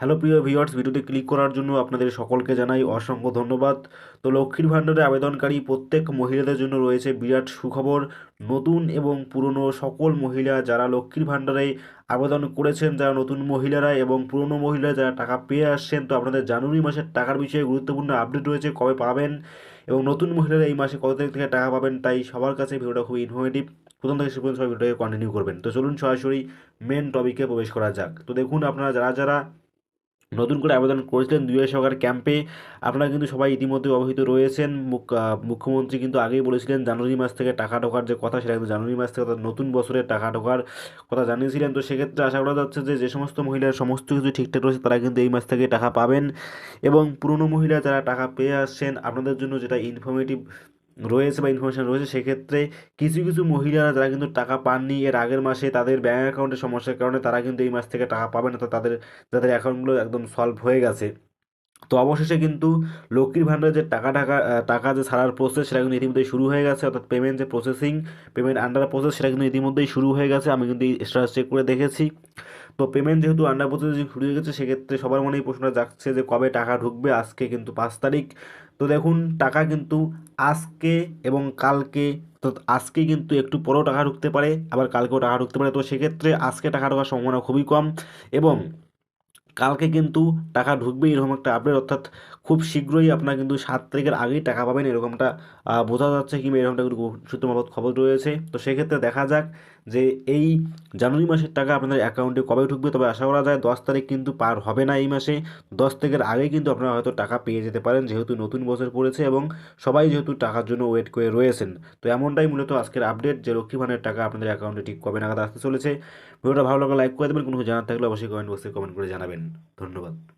Hello প্রিয় viewers, ভিডিওতে click করার জন্য আপনাদের সকলকে জানাই অসংখ্য ধন্যবাদ। তো লক্ষ্মীর ভাণ্ডারে আবেদনকারী প্রত্যেক মহিলাদের জন্য রয়েছে বিরাট সুখবর। নতুন এবং পুরনো সকল মহিলা যারা লক্ষ্মীর ভাণ্ডারে আবেদন করেছেন, যারা নতুন মহিলারা এবং পুরনো মহিলা যারা টাকা পেয়ে আসছেন, তো আপনাদের জানুয়ারি মাসের টাকার বিষয়ে গুরুত্বপূর্ণ আপডেট রয়েছে, কবে পাবেন এবং নতুন মহিলারা এই মাসে কত তারিখ থেকে টাকা পাবেন তাই সবার কাছে ভিডিওটা খুব ইনফরমেটিভ প্রথম থেকে সবাই ভিডিওটাকে কন্টিনিউ করবেন। তো চলুন সরাসরি মেন টপিকে প্রবেশ করা যাক। তো দেখুন আপনারা যারা যারা নতুন করে আবেদন করেছিলেন দুই সরকার ক্যাম্পে। আপনারা কিন্তু সবাই ইতিমধ্যে অবহিত রয়েছেন। মুখ- মুখ্যমন্ত্রী কিন্তু আগেই বলেছিলেন জানুয়ারি মাস থেকে টাকা ঢোকার যে কথা, সেটা কিন্তু জানুয়ারি মাস থেকে নতুন বছরের টাকা ঢোকার কথা জানিয়েছিলেন। তো সেক্ষেত্রে আশা করা যাচ্ছে যে যে সমস্ত মহিলার সমস্ত কিছু ঠিকঠাক রয়েছে, তারা কিন্তু এই মাস থেকে টাকা পাবেন। এবং পুরনো মহিলা যারা টাকা পেয়ে আসছেন, আপনাদের জন্য যেটা ইনফরমেটিভ রয়েছে বা ইনফরমেশন রয়েছে, সেক্ষেত্রে কিছু কিছু মহিলারা যারা কিন্তু টাকা পাননি, এর আগের মাসে তাদের ব্যাঙ্ক অ্যাকাউন্টের সমস্যার কারণে তারা কিন্তু এই মাস থেকে টাকা পাবে না অর্থাৎ তাদের, যাদের অ্যাকাউন্টগুলো একদম সলভ হয়ে গেছে। তো অবশেষে কিন্তু লক্ষ্মীর ভাণ্ডারে যে টাকা টাকা টাকা যে ছাড়ার প্রসেস সেটা কিন্তু ইতিমধ্যেই শুরু হয়ে গেছে, অর্থাৎ পেমেন্ট যে প্রসেসিং পেমেন্ট আন্ডার প্রসেস সেটা কিন্তু ইতিমধ্যেই শুরু হয়ে গেছে, আমি কিন্তু স্ট্যাটাস চেক করে দেখেছি। তো পেমেন্ট যেহেতু আন্ডার প্রসেসিং শুরু হয়ে গেছে, সেক্ষেত্রে সবার মনেই প্রশ্নটা যাচ্ছে যে কবে টাকা ঢুকবে, আজকে কিন্তু পাঁচ তারিখ। তো দেখুন, টাকা কিন্তু আজকে এবং কালকে, তো আজকে কিন্তু একটু পরেও টাকা ঢুকতে পারে, আবার কালকেও টাকা ঢুকতে পারে। তো সেক্ষেত্রে আজকে টাকা ঢোকার সম্ভাবনা খুবই কম এবং কালকে কিন্তু টাকা ঢুকবে এরকম একটা আপডেট অর্থাৎ খুব শীঘ্রই আপনারা কিন্তু সাত তারিখের আগেই টাকা পাবেন এরকমটা বোঝা যাচ্ছে কিংবা এরকমটা কিন্তু সূত্র খবর রয়েছে। তো সেক্ষেত্রে দেখা যাক যে এই জানুয়ারি মাসের টাকা আপনাদের অ্যাকাউন্টে কবে ঢুকবে, তবে আশা করা যায় দশ তারিখ কিন্তু পার হবে না এই মাসে। দশ তারিখের আগে কিন্তু আপনারা হয়তো টাকা পেয়ে যেতে পারেন, যেহেতু নতুন বছর পড়েছে এবং সবাই যেহেতু টাকার জন্য ওয়েট করে রয়েছেন। তো এমনটাই মূলত আজকের আপডেট যে লক্ষ্মী ভাণ্ডারের টাকা আপনাদের অ্যাকাউন্টে ঠিক কবে নাগাদ আসতে চলেছে। ভিডিওটা ভালো লাগলে লাইক করে দেবেন, কোনো জানার থাকলে অবশ্যই কমেন্ট বক্সে কমেন্ট করে জানাবেন। ধন্যবাদ।